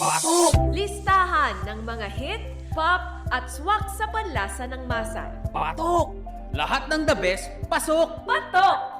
Patok! Listahan ng mga hit, pop, at swak sa panlasa ng masa. Patok! Lahat ng the best, pasok! Patok!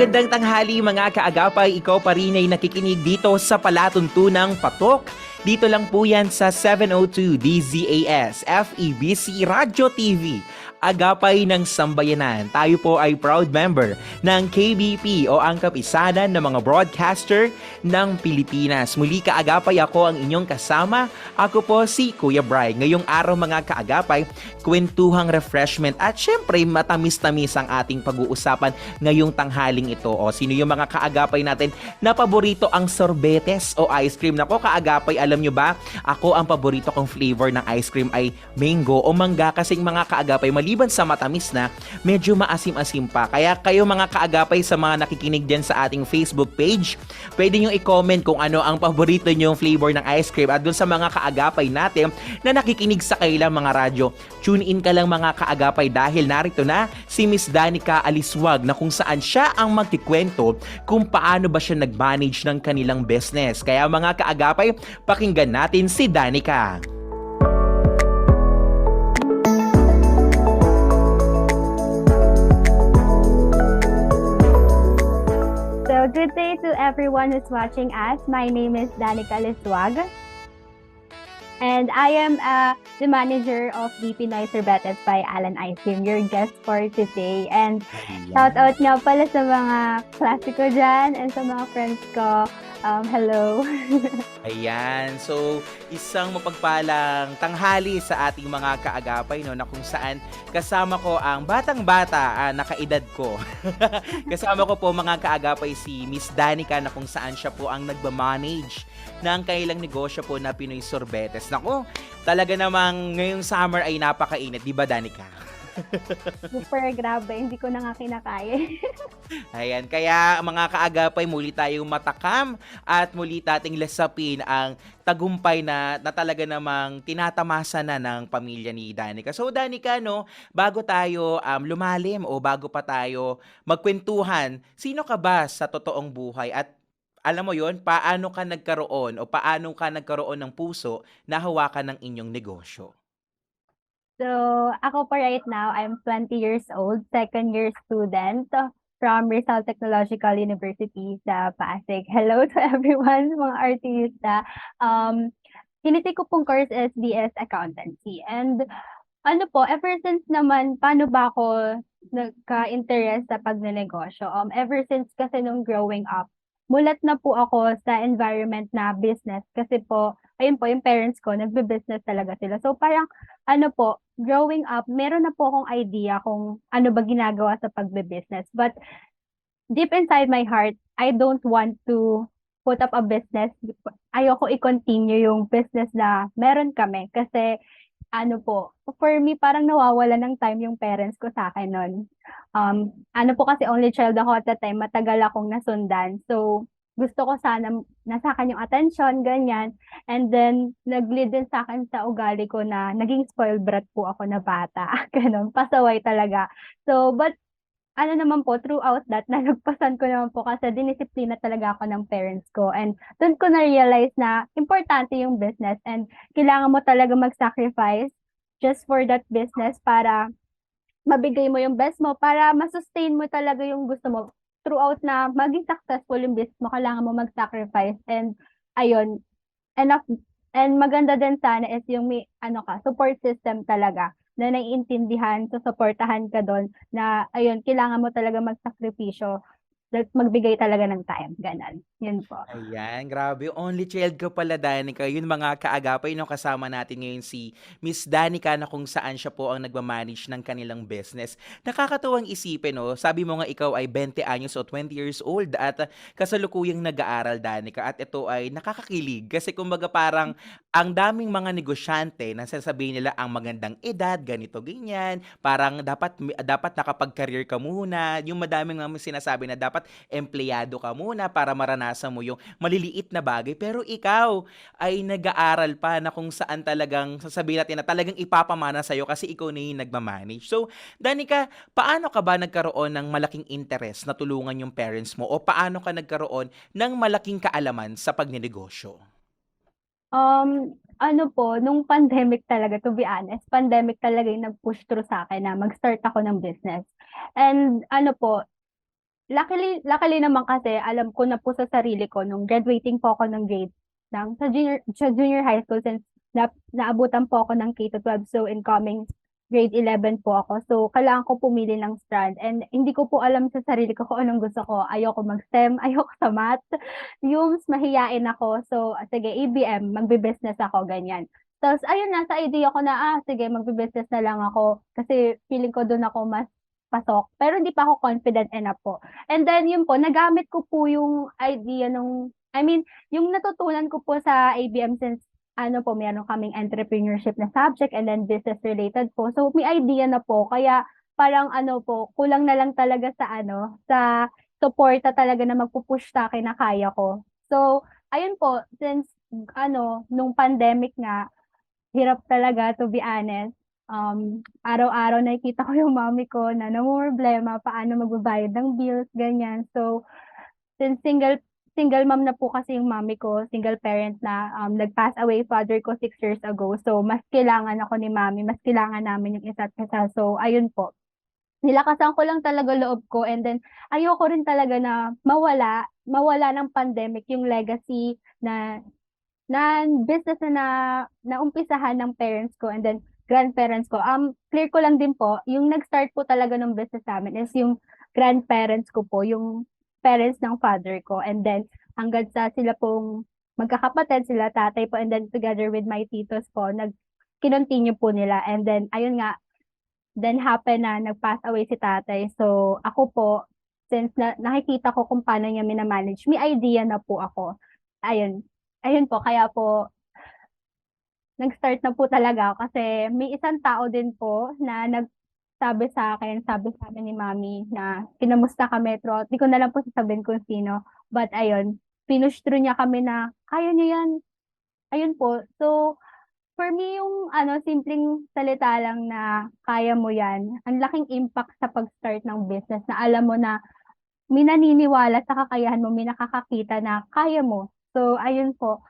Magandang tanghali mga kaagapay, ikaw pa rin ay nakikinig dito sa palatuntunang patok. Dito lang po yan sa 702 DZAS FEBC Radio TV. Agapay ng Sambayanan. Tayo po ay proud member ng KBP o ang kapisanan ng mga broadcaster ng Pilipinas. Muli kaagapay ako ang inyong kasama. Ako po si Kuya Bry. Ngayong araw mga kaagapay, kwentuhang refreshment at syempre matamis-tamis ang ating pag-uusapan ngayong tanghaling ito. O sino yung mga kaagapay natin na paborito ang sorbetes o ice cream? Nako kaagapay, alam nyo ba? Ako ang paborito kong flavor ng ice cream ay mango o mangga kasing mga kaagapay maliban sa matamis na, medyo maasim-asim pa. Kaya kayo mga kaagapay sa mga nakikinig dyan sa ating Facebook page, pwede nyo i-comment kung ano ang paborito nyong flavor ng ice cream at dun sa mga kaagapay natin na nakikinig sa kailang mga radyo, tune in ka lang mga kaagapay dahil narito na si Miss Danica Aliswag na kung saan siya ang magkikwento kung paano ba siya nag-manage ng kanilang business. Kaya mga kaagapay, pakinggan natin si Danica. So, good day to everyone who's watching us. My name is Danica Liswag. And I am uh, the manager of the Pinoy Sorbetes by Alan Cream, your guest for today. And shout out nga pala sa mga klase ko dyan and sa mga friends ko. Um, hello. Ayan. So, isang mapagpalang tanghali sa ating mga kaagapay no na kung saan kasama ko ang batang-bata ah, na kaedad ko. kasama ko po mga kaagapay si Miss Danica na kung saan siya po ang nagmamanage ng kailang negosyo po na Pinoy Sorbetes. Nako, talaga namang ngayong summer ay napakainit, di ba Danica? Super grabe, hindi ko na nga kinakaya. Ayan, kaya mga kaagapay, muli tayong matakam at muli tating lasapin ang tagumpay na, na talaga namang tinatamasa na ng pamilya ni Danica. So Danica, no, bago tayo um, lumalim o bago pa tayo magkwentuhan, sino ka ba sa totoong buhay at alam mo yon paano ka nagkaroon o paano ka nagkaroon ng puso na hawakan ng inyong negosyo? So, ako po right now, I'm 20 years old, second year student from Rizal Technological University sa Pasig. Hello to everyone, mga artista. Um, tinitake ko pong course is DS Accountancy. And ano po, ever since naman, paano ba ako nagka-interest sa pagnenegosyo? Um, ever since kasi nung growing up, mulat na po ako sa environment na business kasi po, ayun po, yung parents ko, nagbe-business talaga sila. So parang, ano po, growing up, meron na po akong idea kung ano ba ginagawa sa pagbe-business. But deep inside my heart, I don't want to put up a business. Ayoko i-continue yung business na meron kami kasi ano po, for me, parang nawawala ng time yung parents ko sa akin nun. Um, ano po kasi only child ako at that time, matagal akong nasundan. So, gusto ko sana nasa akin yung attention, ganyan. And then, nag-lead din sa akin sa ugali ko na naging spoiled brat po ako na bata. Ganon, pasaway talaga. So, but ano naman po, throughout that, nalagpasan ko naman po kasi dinisiplina talaga ako ng parents ko. And doon ko na-realize na importante yung business and kailangan mo talaga mag-sacrifice just for that business para mabigay mo yung best mo, para masustain mo talaga yung gusto mo. Throughout na maging successful yung business mo, kailangan mo mag-sacrifice. And ayun, enough, and maganda din sana is yung may, ano ka, support system talaga na naiintindihan, susuportahan ka doon na, ayun, kailangan mo talaga magsakripisyo at magbigay talaga ng time. Ganon. Yun po. Ayan, grabe. Only child ka pala, Danica. Yun mga kaagapay no kasama natin ngayon si Miss Danica na kung saan siya po ang nagmamanage ng kanilang business. Nakakatuwang isipin, no? Sabi mo nga ikaw ay 20 anyos o 20 years old at kasalukuyang nag-aaral, Danica. At ito ay nakakakilig kasi kumbaga parang ang daming mga negosyante na sasabihin nila ang magandang edad, ganito, ganyan. Parang dapat dapat nakapag-career ka muna. Yung madaming mga sinasabi na dapat empleyado ka muna para maranasan mo yung maliliit na bagay. Pero ikaw ay nag-aaral pa na kung saan talagang sasabihin natin na talagang ipapamana sa'yo kasi ikaw na yung nagmamanage. So, Danica, paano ka ba nagkaroon ng malaking interest na tulungan yung parents mo o paano ka nagkaroon ng malaking kaalaman sa pagnenegosyo? Um, ano po, nung pandemic talaga, to be honest, pandemic talaga yung nag-push through sa akin na mag-start ako ng business. And ano po, luckily, luckily naman kasi alam ko na po sa sarili ko nung graduating po ako ng grade ng sa junior sa junior high school since na, naabutan po ako ng K to 12 so incoming grade 11 po ako. So kailangan ko pumili ng strand and hindi ko po alam sa sarili ko kung anong gusto ko. Ayoko mag-STEM, ayoko sa math. Yung mahiyain ako. So sige, ABM, magbe-business ako ganyan. Tapos ayun nasa idea ko na ah sige, magbe-business na lang ako kasi feeling ko doon ako mas pasok. Pero hindi pa ako confident enough po. And then yun po, nagamit ko po yung idea nung, I mean, yung natutunan ko po sa ABM since ano po, meron kaming entrepreneurship na subject and then business related po. So may idea na po. Kaya parang ano po, kulang na lang talaga sa ano, sa suporta talaga na magpupush sa akin na kaya ko. So, ayun po, since ano, nung pandemic nga, hirap talaga to be honest um, araw-araw nakikita ko yung mami ko na namumroblema, paano magbabayad ng bills, ganyan. So, since single single mom na po kasi yung mami ko, single parent na, um, nag-pass away father ko six years ago. So, mas kailangan ako ni mami, mas kailangan namin yung isa't isa. So, ayun po. Nilakasan ko lang talaga loob ko and then ayoko rin talaga na mawala, mawala ng pandemic yung legacy na na business na na naumpisahan ng parents ko and then grandparents ko. Um, clear ko lang din po, yung nag-start po talaga ng business namin is yung grandparents ko po, yung parents ng father ko. And then, hanggang sa sila pong magkakapatid, sila tatay po, and then together with my titos po, nag kinontinue po nila. And then, ayun nga, then happen na nag-pass away si tatay. So, ako po, since na, nakikita ko kung paano niya minamanage, may idea na po ako. Ayun. Ayun po, kaya po, nag-start na po talaga ako kasi may isang tao din po na nagsabi sa akin, sabi sa amin ni Mami na kinamusta kami throughout. Di ko na lang po sasabihin kung sino. But ayun, pinush through niya kami na kaya niyo yan. Ayun po. So, for me yung ano, simpleng salita lang na kaya mo yan, ang laking impact sa pag-start ng business na alam mo na may naniniwala sa kakayahan mo, may nakakakita na kaya mo. So, ayun po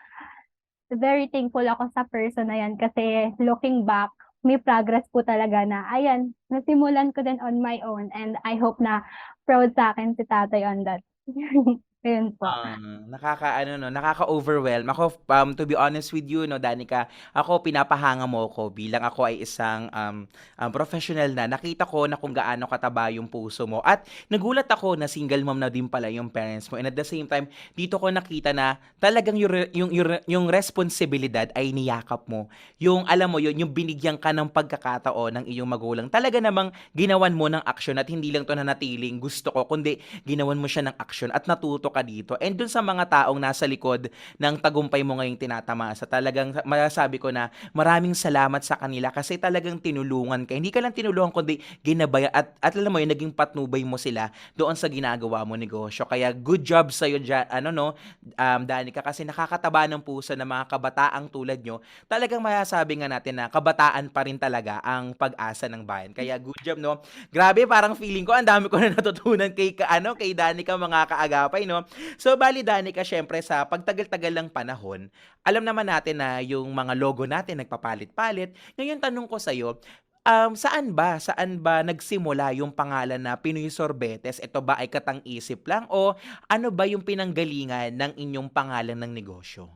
very thankful ako sa person na yan kasi looking back, may progress po talaga na, ayan, nasimulan ko din on my own and I hope na proud sa akin si tatay on that. Ayun po. Um, nakaka ano no, nakaka-overwhelm. Ako um to be honest with you no, Danica, ako pinapahanga mo ko bilang ako ay isang um, um, professional na. Nakita ko na kung gaano kataba yung puso mo at nagulat ako na single mom na din pala yung parents mo. And at the same time, dito ko nakita na talagang yung yung yung, yung responsibilidad ay niyakap mo. Yung alam mo yun, yung binigyan ka ng pagkakataon ng iyong magulang. Talaga namang ginawan mo ng aksyon at hindi lang to nanatiling gusto ko, kundi ginawan mo siya ng aksyon at natuto ka dito. And dun sa mga taong nasa likod ng tagumpay mo ngayong tinatamasa, talagang masasabi ko na maraming salamat sa kanila kasi talagang tinulungan ka. Hindi ka lang tinulungan kundi ginabaya at, at alam mo yun, naging patnubay mo sila doon sa ginagawa mo negosyo. Kaya good job sa'yo dyan, ano no, um, Danica, kasi nakakataba ng puso ng mga kabataang tulad nyo. Talagang masasabi nga natin na kabataan pa rin talaga ang pag-asa ng bayan. Kaya good job, no? Grabe, parang feeling ko, ang dami ko na natutunan kay, ka, ano, kay Danica, mga kaagapay, no? So, bali, Danica, syempre, sa pagtagal-tagal ng panahon, alam naman natin na yung mga logo natin nagpapalit-palit. Ngayon, tanong ko sa'yo, um, saan ba, saan ba nagsimula yung pangalan na Pinoy Sorbetes? Ito ba ay katang-isip lang o ano ba yung pinanggalingan ng inyong pangalan ng negosyo?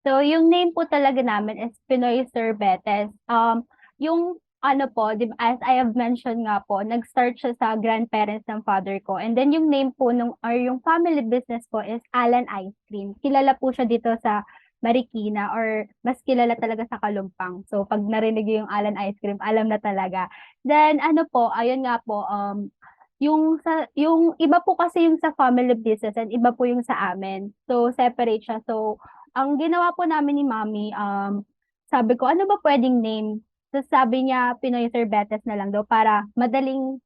So, yung name po talaga namin is Pinoy Sorbetes. Um, yung ano po, as I have mentioned nga po, nag-start siya sa grandparents ng father ko. And then yung name po nung, or yung family business po is Alan Ice Cream. Kilala po siya dito sa Marikina or mas kilala talaga sa Kalumpang. So, pag narinig yung Alan Ice Cream, alam na talaga. Then, ano po, ayun nga po, um, yung sa yung iba po kasi yung sa family business and iba po yung sa amin. So separate siya. So ang ginawa po namin ni Mami um sabi ko ano ba pwedeng name? So sabi niya Pinoy Sorbetes na lang daw para madaling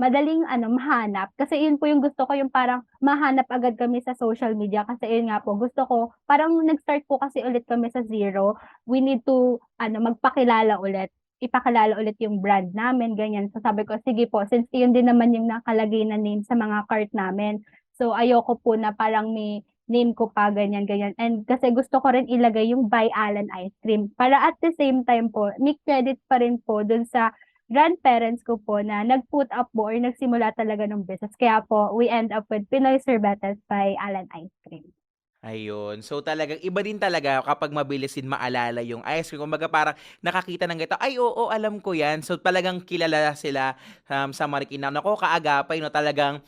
madaling ano, mahanap. Kasi yun po yung gusto ko, yung parang mahanap agad kami sa social media. Kasi yun nga po, gusto ko, parang nag-start po kasi ulit kami sa zero. We need to, ano, magpakilala ulit. Ipakilala ulit yung brand namin, ganyan. So sabi ko, sige po, since yun din naman yung nakalagay na name sa mga cart namin. So ayoko po na parang may name ko pa, ganyan, ganyan. And kasi gusto ko rin ilagay yung By Alan Ice Cream. Para at the same time po, may credit pa rin po dun sa grandparents ko po na nag-put up po or nagsimula talaga ng business. Kaya po, we end up with Pinoy Sorbetes by Alan Ice Cream. Ayun. So talagang iba din talaga kapag mabilis din maalala yung ice cream. Kumbaga parang nakakita ng ganito, ay oo, alam ko yan. So talagang kilala sila um, sa Marikina. Nako, kaagapay, no? Talagang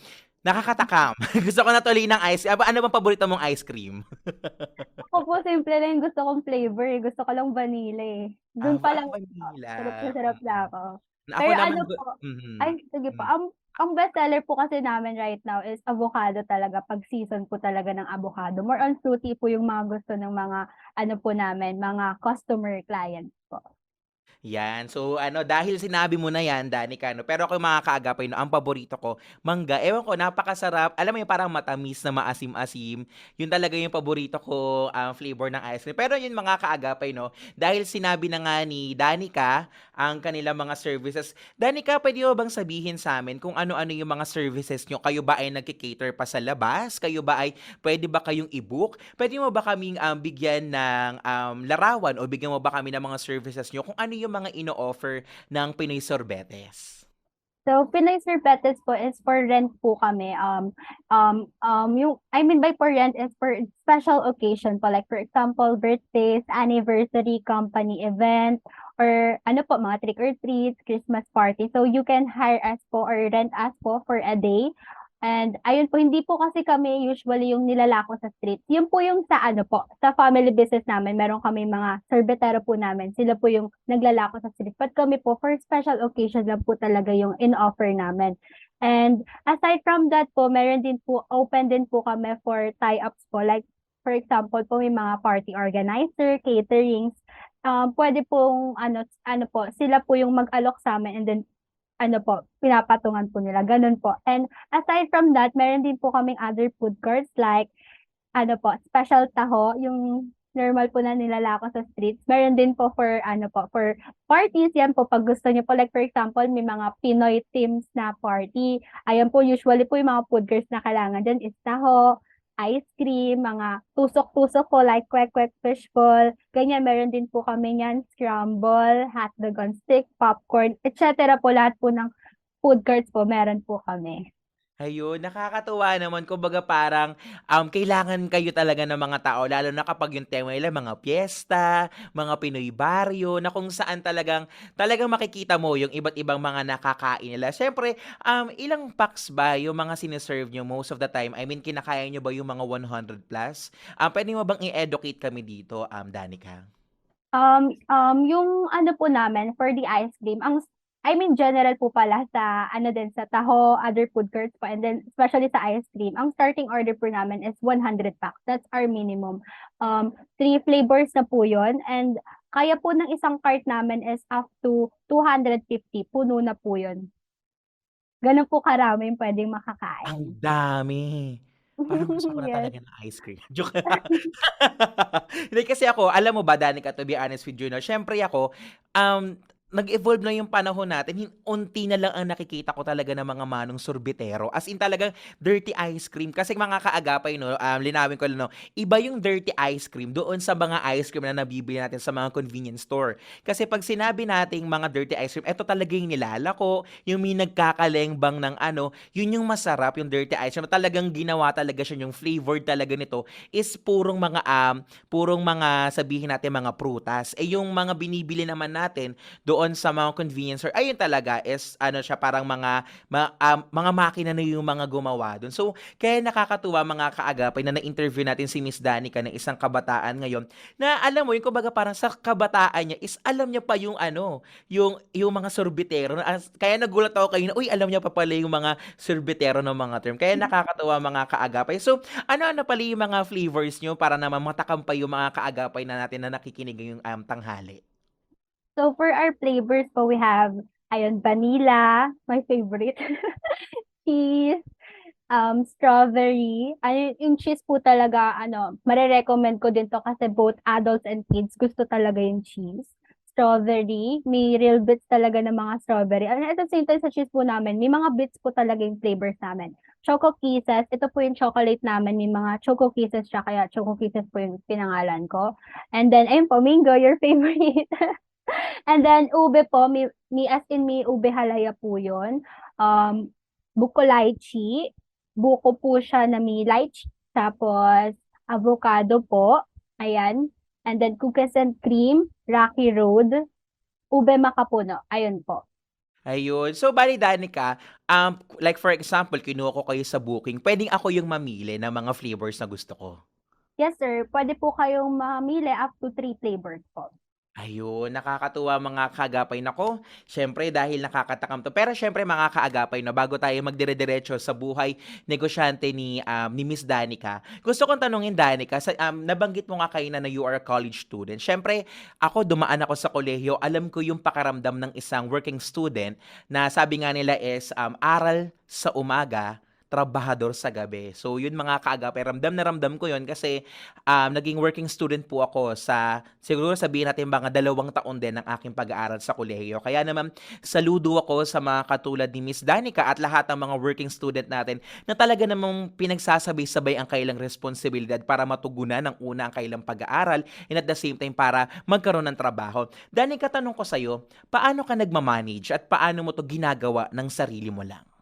nakakatakam. Gusto ko na tuloy ng ice cream. Ano bang paborito mong ice cream? Ako po, simple lang gusto kong flavor eh. Gusto ko lang vanilla eh. Doon Ah, pa lang, vanilla. sarap na sarap na ako. Ako Pero naman, ano po, Mhm. ay, sige po. Mm. Ang, ang best seller po kasi namin right now is avocado talaga. Pag season po talaga ng avocado. More on fruity po yung mga gusto ng mga, ano po namin, mga customer clients po. Yan. So, ano, dahil sinabi mo na yan, Danica, no? Pero ako yung mga kaagapay, no, ang paborito ko, mangga. Ewan ko, napakasarap. Alam mo yung parang matamis na maasim-asim. Yun talaga yung paborito ko, ang flavor ng ice cream. Pero yun mga kaagapay, no? Dahil sinabi na nga ni Danica ang kanilang mga services. Danica, pwede mo bang sabihin sa amin kung ano-ano yung mga services nyo? Kayo ba ay nagkikater pa sa labas? Kayo ba ay, pwede ba kayong i-book? Pwede mo ba kaming um, bigyan ng um, larawan o bigyan mo ba kami ng mga services nyo kung ano yung mga ino-offer ng Pinoy Sorbetes? So, Pinoy Sorbetes po is for rent po kami. Um, um, um, yung, I mean by for rent is for special occasion po. Like for example, birthdays, anniversary, company event, or ano po, mga trick or treats, Christmas party. So, you can hire us po or rent us po for a day. And ayun po, hindi po kasi kami usually yung nilalako sa street. Yun po yung sa ano po, sa family business namin, meron kami mga sorbetero po namin. Sila po yung naglalako sa street. But kami po, for special occasion lang po talaga yung in-offer namin. And aside from that po, meron din po, open din po kami for tie-ups po. Like, for example po, may mga party organizer, caterings. Um, pwede pong, ano, ano po, sila po yung mag-alok sa amin and then ano po, pinapatungan po nila. Ganun po. And aside from that, meron din po kaming other food courts like, ano po, special taho, yung normal po na nilalako sa streets. Meron din po for, ano po, for parties. Yan po, pag gusto niyo po, like for example, may mga Pinoy teams na party. Ayan po, usually po yung mga food courts na kailangan dyan is taho, ice cream, mga tusok-tusok po like kwek-kwek fishball. Ganyan, meron din po kami yan, scramble, hotdog on stick, popcorn, etc. po lahat po ng food carts po, meron po kami. Ayun, nakakatuwa naman. Kumbaga parang um, kailangan kayo talaga ng mga tao, lalo na kapag yung tema nila, mga piyesta, mga Pinoy baryo, na kung saan talagang, talagang makikita mo yung iba't ibang mga nakakain nila. Siyempre, um, ilang packs ba yung mga siniserve nyo most of the time? I mean, kinakaya nyo ba yung mga 100 plus? Um, pwede mo bang i-educate kami dito, um, Danica? Um, um, yung ano po namin, for the ice cream, ang I mean, general po pala sa, ano din, sa taho, other food courts po, and then, especially sa ice cream, ang starting order po namin is 100 packs. That's our minimum. Um, three flavors na po yun, and kaya po ng isang cart namin is up to 250. Puno na po yun. Ganun po karami yung pwedeng makakain. Ang dami. Parang gusto ko na Yes. talaga ng ice cream. Joke. Hindi kasi ako, alam mo ba, Danica, to be honest with you, no? Syempre ako, um, nag-evolve na yung panahon natin, unti na lang ang nakikita ko talaga ng mga manong sorbetero. As in talagang dirty ice cream. Kasi mga kaagapay, no, um, linawin ko lang, no, iba yung dirty ice cream doon sa mga ice cream na nabibili natin sa mga convenience store. Kasi pag sinabi nating mga dirty ice cream, eto talaga yung nilalako, yung may nagkakalengbang ng ano, yun yung masarap, yung dirty ice cream. Talagang ginawa talaga siya, yung flavored talaga nito is purong mga, um, purong mga, sabihin natin, mga prutas. Eh yung mga binibili naman natin doon sa mga convenience store, ayun talaga is, ano siya, parang mga, ma- um, mga makina na yung mga gumawa doon. So, kaya nakakatuwa mga kaagapay na na-interview natin si Miss Danica ng isang kabataan ngayon na alam mo, yung kumbaga parang sa kabataan niya is alam niya pa yung ano, yung, yung mga as- Kaya nagulat ako kayo na, uy, alam niya pa pala yung mga sorbetero ng mga term. Kaya nakakatuwa mga kaagapay. So, ano-ano pala yung mga flavors nyo para naman matakam pa yung mga kaagapay na natin na nakikinig ngayong um, tanghali? So for our flavors po, we have ayun, vanilla, my favorite. Cheese, um, strawberry. Ano, yung cheese po talaga, ano, marirecommend ko din to kasi both adults and kids gusto talaga yung cheese. Strawberry, may real bits talaga ng mga strawberry. And at the same time sa cheese po namin, may mga bits po talaga yung flavors namin. Choco Kisses, ito po yung chocolate namin, may mga Choco Kisses siya, kaya Choco Kisses po yung pinangalan ko. And then, ayun po, Mingo, your favorite. And then, ube po, may, may as in may ube halaya po yun. Um, buko lychee, buko po siya na may lychee, tapos avocado po, ayan. And then, cookies and cream, Rocky Road, ube makapuno, ayun po. Ayun. So, bali, Danica, um, like for example, kinuha ko kayo sa booking, pwedeng ako yung mamili ng mga flavors na gusto ko. Yes, sir. Pwede po kayong mamili up to three flavors po. Ayun, nakakatuwa mga kaagapay. Nako, syempre dahil nakakatakam to. Pero syempre mga kaagapay, no, bago tayo magdire-diretso sa buhay negosyante ni, um, ni Miss Danica, gusto kong tanungin Danica, sa, um, nabanggit mo nga kayo na, na you are a college student. Syempre, ako dumaan ako sa kolehiyo, alam ko yung pakaramdam ng isang working student na sabi nga nila is um, aral sa umaga, trabahador sa gabi. So, yun mga kaagapay, ramdam na ramdam ko yun kasi um, naging working student po ako sa, siguro sabihin natin mga dalawang taon din ng aking pag-aaral sa kolehiyo. Kaya naman, saludo ako sa mga katulad ni Miss Danica at lahat ng mga working student natin na talaga namang pinagsasabay-sabay ang kailang responsibilidad para matugunan ng una ang kailang pag-aaral and at the same time para magkaroon ng trabaho. Danica, tanong ko sa'yo, paano ka nagmamanage at paano mo to ginagawa ng sarili mo lang?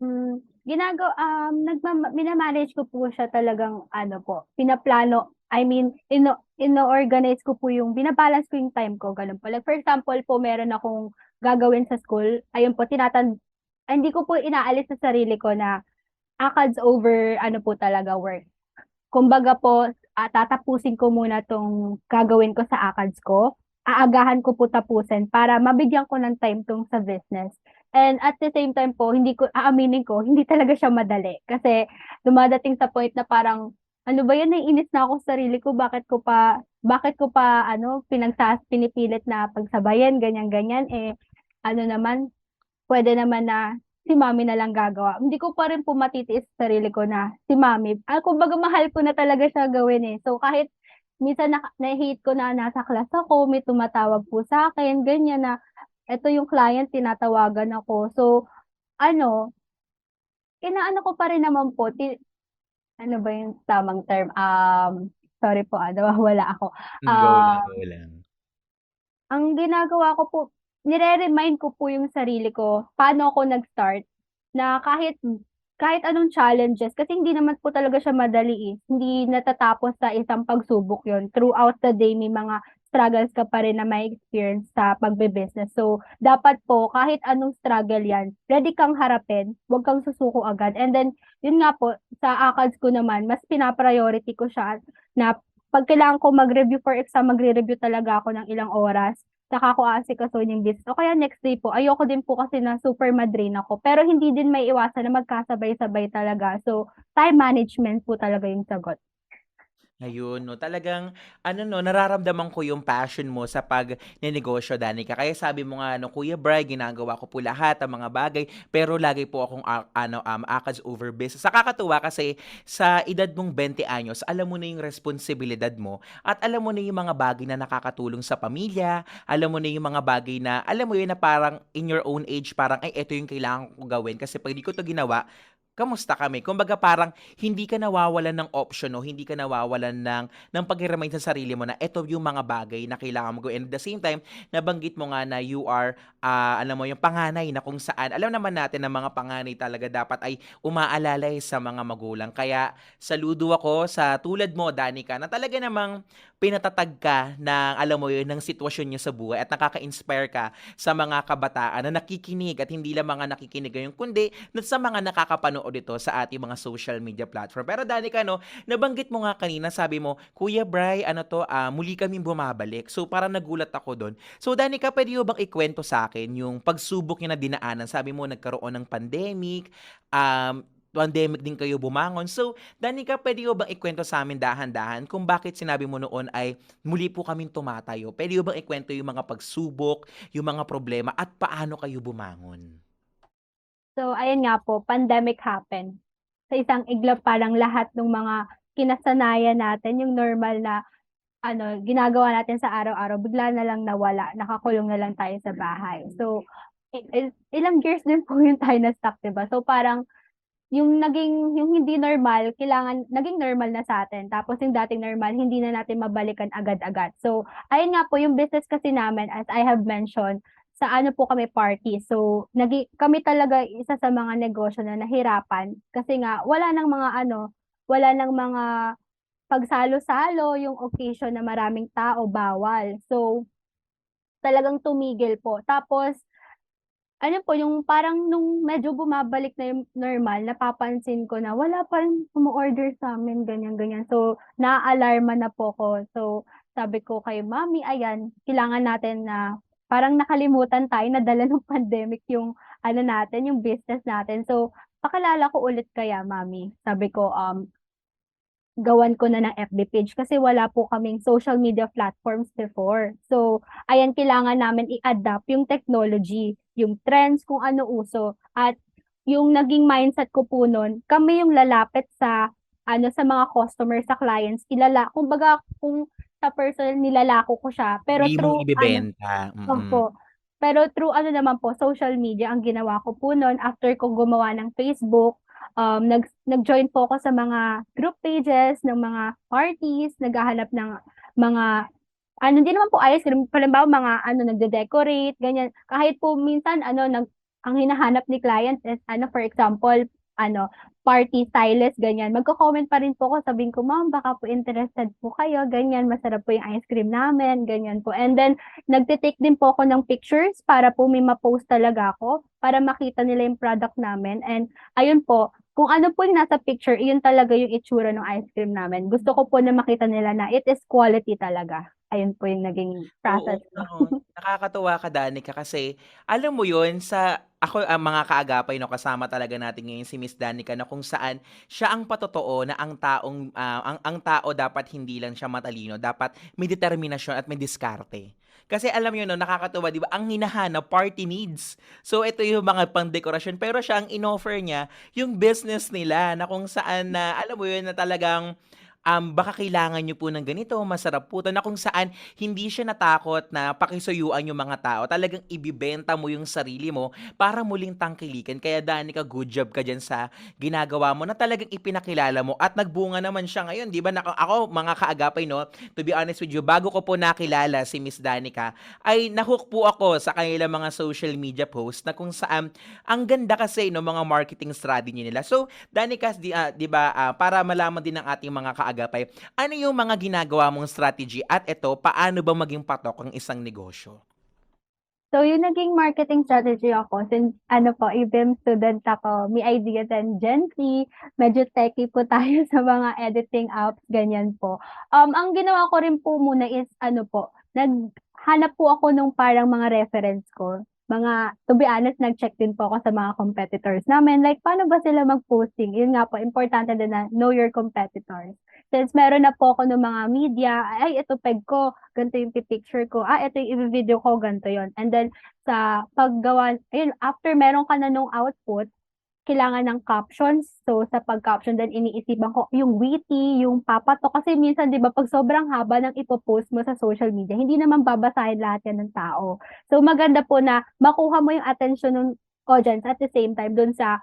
Hmm, ginagawa um, nagmama mina-manage ko po siya talagang ano po, pinaplano, I mean, ino ino-organize ko po yung bina-balance ko yung time ko, gano'n po. Like for example po, meron akong gagawin sa school, ayun po, tinatan ay, hindi ko po inaalis sa sarili ko na ACADS over ano po talaga work. Kumbaga po, ah, tatapusin ko muna 'tong gagawin ko sa ACADS ko, aagahan ko po tapusin para mabigyan ko ng time 'tong sa business. And at the same time po, hindi ko aaminin ko, hindi talaga siya madali. Kasi dumadating sa point na parang, ano ba yan, naiinis na ako sa sarili ko, bakit ko pa, bakit ko pa, ano, pinagsas, pinipilit na pagsabayan, ganyan-ganyan, eh, ano naman, pwede naman na si mami na lang gagawa. Hindi ko pa rin po matitiis sa sarili ko na si mami, ah, kumbaga mahal ko na talaga siya gawin eh. So kahit minsan na, na-hate ko na nasa class ako, may tumatawag po sa akin, ganyan na, eto yung client, tinatawagan ako. So, ano, inaano ko pa rin naman po, ti, ano ba yung tamang term? Um, sorry po, ah, nawawala ako. Go Ah, lang, go lang. ang ginagawa ko po, nire-remind ko po yung sarili ko, paano ako nag-start, na kahit kahit anong challenges, kasi hindi naman po talaga siya madali eh. Hindi natatapos sa isang pagsubok yon Throughout the day, may mga struggles ka pa rin na may experience sa pagbe-business. So, dapat po, kahit anong struggle yan, ready kang harapin, huwag kang susuko agad. And then, yun nga po, sa ACADS ko naman, mas pinapriority ko siya na pag kailangan ko mag-review for exam, magre-review talaga ako ng ilang oras saka ko asikasuhin yung business. O kaya next day po, ayoko din po kasi na super madrain ako. Pero hindi din may iwasan na magkasabay-sabay talaga. So, time management po talaga yung sagot. Ayun, no, talagang ano no, nararamdaman ko yung passion mo sa pagnenegosyo, Danica. Kaya sabi mo nga no, Kuya Bry, ginagawa ko po lahat ang mga bagay, pero lagi po akong a- ano um ACADS over business. Nakakatuwa kasi sa edad mong 20 anyos, alam mo na yung responsibilidad mo at alam mo na yung mga bagay na nakakatulong sa pamilya, alam mo na yung mga bagay na alam mo yun na parang in your own age, parang ay eto yung kailangan ko gawin kasi pag di ko to ginawa, kamusta kami? Kumbaga parang hindi ka nawawalan ng option o hindi ka nawawalan ng, ng pag-remind sa sarili mo na ito yung mga bagay na kailangan mo gawin. And at the same time, nabanggit mo nga na you are, ah, alam mo, yung panganay na kung saan, alam naman natin na mga panganay talaga dapat ay umaalalay sa mga magulang. Kaya saludo ako sa tulad mo, Danica, na talaga namang pinatatag ka ng, alam mo yun, ng sitwasyon niyo sa buhay at nakaka-inspire ka sa mga kabataan na nakikinig at hindi lang mga nakikinig ngayon, kundi sa mga nakakapanood ito sa ating mga social media platform. Pero Danica, no, nabanggit mo nga kanina, sabi mo, Kuya Bry, ano to, ah, muli kaming bumabalik. So parang nagulat ako doon. So Danica, pwede mo bang ikwento sa akin yung pagsubok niyo na dinaanan? Sabi mo, nagkaroon ng pandemic, um, pandemic din kayo bumangon. So, Danica, pwede mo bang ikwento sa amin dahan-dahan kung bakit sinabi mo noon ay muli po kaming tumatayo? Pwede mo bang ikwento yung mga pagsubok, yung mga problema, at paano kayo bumangon? So, ayun nga po, pandemic happened. Sa isang iglap parang lahat ng mga kinasanayan natin, yung normal na ano, ginagawa natin sa araw-araw, bigla na lang nawala, nakakulong na lang tayo sa bahay. So, il- ilang years din po yung tayo na stuck, diba? So, parang yung naging, yung hindi normal, kailangan, naging normal na sa atin. Tapos yung dating normal, hindi na natin mabalikan agad-agad. So, ayun nga po, yung business kasi namin, as I have mentioned, sa ano po kami party. So, nagi, kami talaga isa sa mga negosyo na nahirapan kasi nga wala nang mga ano, wala nang mga pagsalo-salo, yung occasion na maraming tao, bawal. So, talagang tumigil po. Tapos, ano po, yung parang nung medyo bumabalik na yung normal, napapansin ko na wala pa rin umu-order sa amin, ganyan-ganyan. So, naaalarma na po ko. So, sabi ko kay mami, ayan, kailangan natin na parang nakalimutan tayo na dala ng pandemic yung ano natin, yung business natin. So, pakilala ko ulit kaya, mami. Sabi ko, um, gawan ko na ng FB page kasi wala po kaming social media platforms before. So, ayan, kailangan namin i-adapt yung technology, yung trends, kung ano uso. At yung naging mindset ko po nun, kami yung lalapit sa ano sa mga customers, sa clients, ilala, kumbaga kung sa personal nilalako ko siya, pero Hindi through ano, ibibenta. Mm-mm. Opo. Pero through ano naman po, social media ang ginawa ko po noon after ko gumawa ng Facebook, um, nag, nag-join po ako sa mga group pages ng mga parties, naghahanap ng mga ano, hindi naman po cream, halimbawa mga ano, nagde-decorate, ganyan. Kahit po minsan, ano, nag, ang hinahanap ni client is, ano, for example, ano, party stylist, ganyan. Magko-comment pa rin po ako, sabihin ko, ma'am, baka po interested po kayo, ganyan, masarap po yung ice cream namin, ganyan po. And then, nagtitake din po ako ng pictures para po may ma-post talaga ako, para makita nila yung product namin. And, ayun po, kung ano po yung nasa picture, yun talaga yung itsura ng ice cream namin. Gusto ko po na makita nila na it is quality talaga. Ayun po yung naging process ko. Oo, nakakatuwa ka, Danica, kasi alam mo yun, sa ako ang mga kaagapay no kasama talaga natin ngayon si Miss Danica na kung saan siya ang patotoo na ang taong ah, ang ang tao dapat hindi lang siya matalino, dapat may determinasyon at may diskarte. Kasi alam niyo no, nakakatuwa, 'di ba? Ang hinahanap party needs. So ito yung mga pang-dekorasyon pero siya ang inoffer niya yung business nila na kung saan na alam mo yun na talagang um, baka kailangan nyo po ng ganito, masarap po to, na kung saan hindi siya natakot na pakisuyuan yung mga tao. Talagang ibibenta mo yung sarili mo para muling tangkilikan. Kaya Danica, good job ka dyan sa ginagawa mo na talagang ipinakilala mo at nagbunga naman siya ngayon. Di ba? Naka- Ako, mga kaagapay, no? To be honest with you, bago ko po nakilala si Miss Danica, ay nahook po ako sa kanilang mga social media posts na kung saan ang ganda kasi no mga marketing strategy nila. So, Danica, di, ah, di ba, ah, para malaman din ng ating mga kaagapay, ano yung mga ginagawa mong strategy at ito, paano ba maging patok ang isang negosyo? So, yung naging marketing strategy ako, since ano po, even student ako, may ideas and Gen Z, medyo techy po tayo sa mga editing apps, ganyan po. Um, ang ginawa ko rin po muna is, ano po, naghanap po ako nung parang mga reference ko. Mga, to be honest, nag-check din po ako sa mga competitors namin. Like, paano ba sila mag-posting? Yun nga po, importante din na know your competitors. Since meron na po ako ng mga media, ay, ito peg ko, ganito yung picture ko, ah, ito yung i-video ko, ganito yon And then, sa paggawa, ayun, after meron ka na nung output, kailangan ng captions. So, sa pag-caption din, iniisipan ko yung witty, yung papato. Kasi minsan, di ba, pag sobrang haba ng ipopost mo sa social media, hindi naman babasahin lahat yan ng tao. So, maganda po na makuha mo yung attention ng audience at the same time dun sa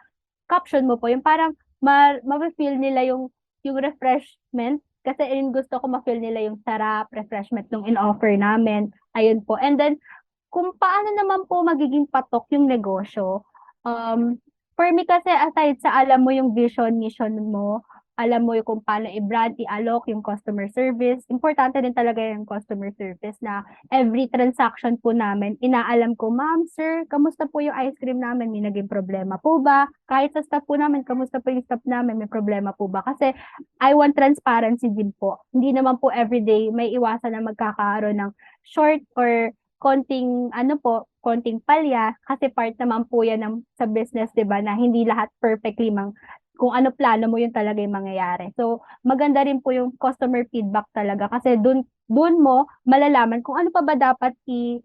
caption mo po. Yung parang ma- ma-feel nila yung yung refreshment kasi yun gusto ko ma-feel nila yung sarap, refreshment nung in-offer namin. Ayun po. And then, kung paano naman po magiging patok yung negosyo, um, for me kasi aside sa alam mo yung vision, mission mo, alam mo yung kung paano i-brand, i-alok yung customer service, importante din talaga yung customer service na every transaction po namin, inaalam ko, ma'am, sir, kamusta po yung ice cream namin? May naging problema po ba? Kahit sa staff po namin, kamusta po yung staff namin? May problema po ba? Kasi I want transparency din po. Hindi naman po everyday may iwasan na magkakaroon ng short or konting ano po, konting palya kasi part naman po yan ng sa business 'di ba na hindi lahat perfectly mang kung ano plano mo yun talaga yung mangyayari. So, maganda rin po yung customer feedback talaga kasi dun, dun mo malalaman kung ano pa ba dapat i,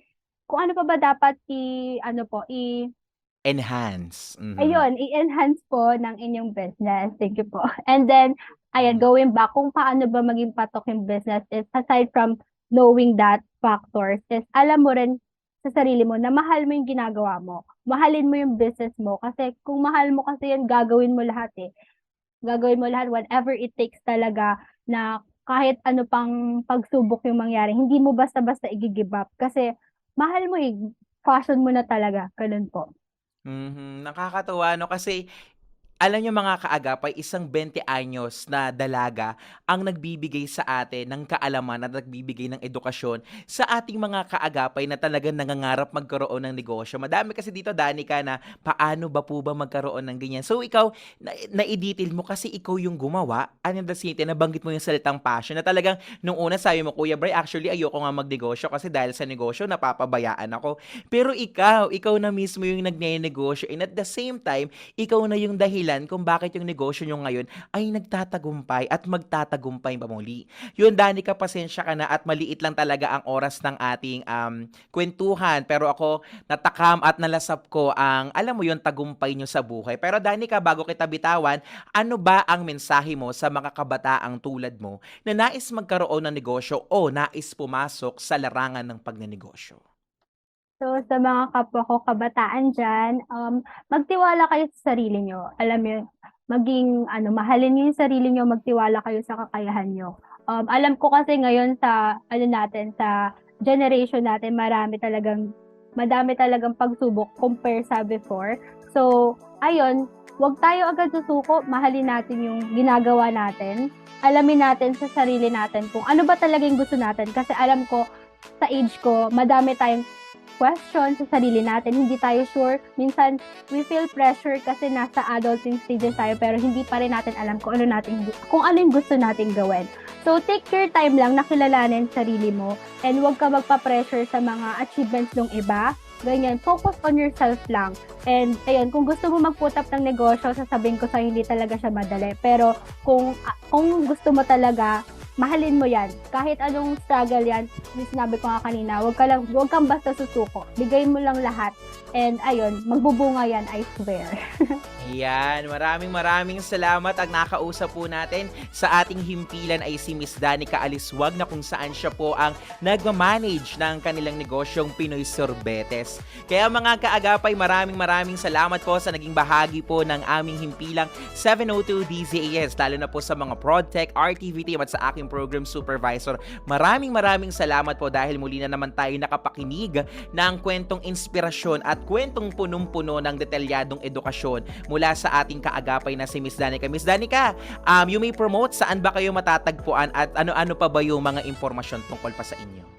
kung ano pa ba dapat i, ano po, i, Enhance. Mhm. ayun, i-enhance po ng inyong business. Thank you po. And then, ayan, going back, kung paano ba maging patok yung business is aside from knowing that factors is alam mo rin sa sarili mo na mahal mo yung ginagawa mo. Mahalin mo yung business mo kasi kung mahal mo kasi yan, gagawin mo lahat eh. Gagawin mo lahat whatever it takes talaga na kahit ano pang pagsubok yung mangyari, hindi mo basta-basta i-give up kasi mahal mo eh, passion mo na talaga. Ganun po. Mhm, nakakatuwa no kasi alam niyo mga kaagapay, isang 20 anyos na dalaga ang nagbibigay sa atin ng kaalaman at nagbibigay ng edukasyon sa ating mga kaagapay na talagang nangangarap magkaroon ng negosyo. Madami kasi dito, Danica, na paano ba po ba magkaroon ng ganyan. So ikaw, na, na-detail mo kasi ikaw yung gumawa. Ano the city, nabanggit mo yung salitang passion na talagang nung una sabi mo, Kuya Bray, actually ayoko nga magnegosyo kasi dahil sa negosyo napapabayaan ako. Pero ikaw, ikaw na mismo yung nagnenegosyo and at the same time, ikaw na yung dahilan kung bakit yung negosyo nyo ngayon ay nagtatagumpay at magtatagumpay pa muli. Yun, Danica, pasensya ka na at maliit lang talaga ang oras ng ating um, kwentuhan. Pero ako, natakam at nalasap ko ang, alam mo yun, tagumpay nyo sa buhay. Pero Danica, bago kita bitawan, ano ba ang mensahe mo sa mga kabataang tulad mo na nais magkaroon ng negosyo o nais pumasok sa larangan ng pagnenegosyo? So, sa mga kapwa ko kabataan dyan, um, magtiwala kayo sa sarili nyo. Alam mo, maging, ano, mahalin nyo yung sarili nyo, magtiwala kayo sa kakayahan nyo. Um, alam ko kasi ngayon sa, ano natin, sa generation natin, marami talagang, madami talagang pagsubok compare sa before. So, ayun, wag tayo agad susuko, mahalin natin yung ginagawa natin. Alamin natin sa sarili natin kung ano ba talaga yung gusto natin. Kasi alam ko, sa age ko, madami tayong question sa sarili natin, hindi tayo sure. Minsan, we feel pressure kasi nasa adulting stages tayo pero hindi pa rin natin alam kung ano natin kung ano yung gusto nating gawin. So, take your time lang na kilalanin sarili mo and huwag ka magpa-pressure sa mga achievements ng iba. Ganyan, focus on yourself lang. And, ayun, kung gusto mo mag-put up ng negosyo, sasabihin ko sa hindi talaga siya madali. Pero, kung, kung gusto mo talaga, mahalin mo yan. Kahit anong struggle yan, sinabi ko nga kanina, wag, ka lang, wag kang basta susuko. Bigay mo lang lahat. And ayun, magbubunga yan, I swear. Ayan, maraming maraming salamat. Ang nakausap po natin sa ating himpilan ay si Miss Danica Aliswag na kung saan siya po ang nagmamanage ng kanilang negosyong Pinoy Sorbetes. Kaya mga kaagapay, maraming maraming salamat po sa naging bahagi po ng aming himpilang 702 DZAS, lalo na po sa mga ProdTech, RTV team at sa aking program supervisor. Maraming maraming salamat po dahil muli na naman tayo nakapakinig ng kwentong inspirasyon at kwentong punong-puno ng detalyadong edukasyon mula sa ating kaagapay na si Miss Danica. Miss Danica, um, you may promote saan ba kayo matatagpuan at ano-ano pa ba yung mga impormasyon tungkol pa sa inyo?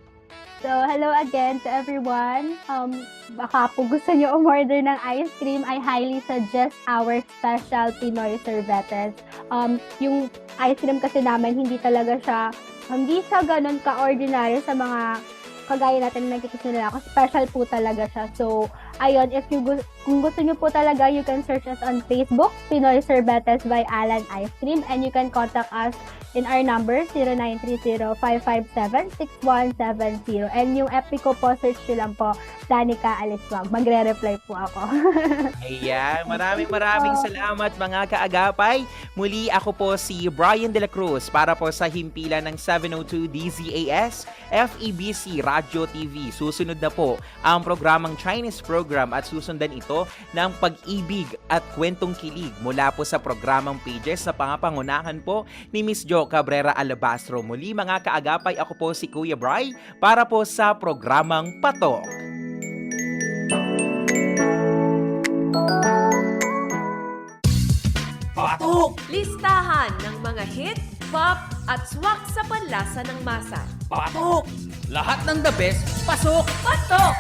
So, hello again to everyone. Um, baka po gusto nyo umorder ng ice cream, I highly suggest our special Pinoy Cervetes. Um, yung ice cream kasi namin, hindi talaga siya, hindi siya ganun ka-ordinary sa mga kagaya natin na nakikita nila ako. Special po talaga siya. So, ayun, if you gu- kung gusto nyo po talaga, you can search us on Facebook, Pinoy Cervetes by Alan Ice Cream, and you can contact us in our number 0930-557-6170. And yung FB ko po, search nyo lang po, Danica Aliswag. Magre-reply po ako. Ayan, maraming maraming salamat mga kaagapay. Muli ako po si Brian De La Cruz para po sa himpilan ng 702 DZAS FEBC Radio TV. Susunod na po ang programang Chinese program at susundan ito ng pag-ibig at kwentong kilig mula po sa programang pages na pangapangunahan po ni Miss Jo Cabrera Alabastro. Muli mga kaagapay, ako po si Kuya Bry para po sa programang Patok. Patok! Listahan ng mga hit, pop, at swak sa panlasa ng masa. Patok! Lahat ng the best, pasok! Patok!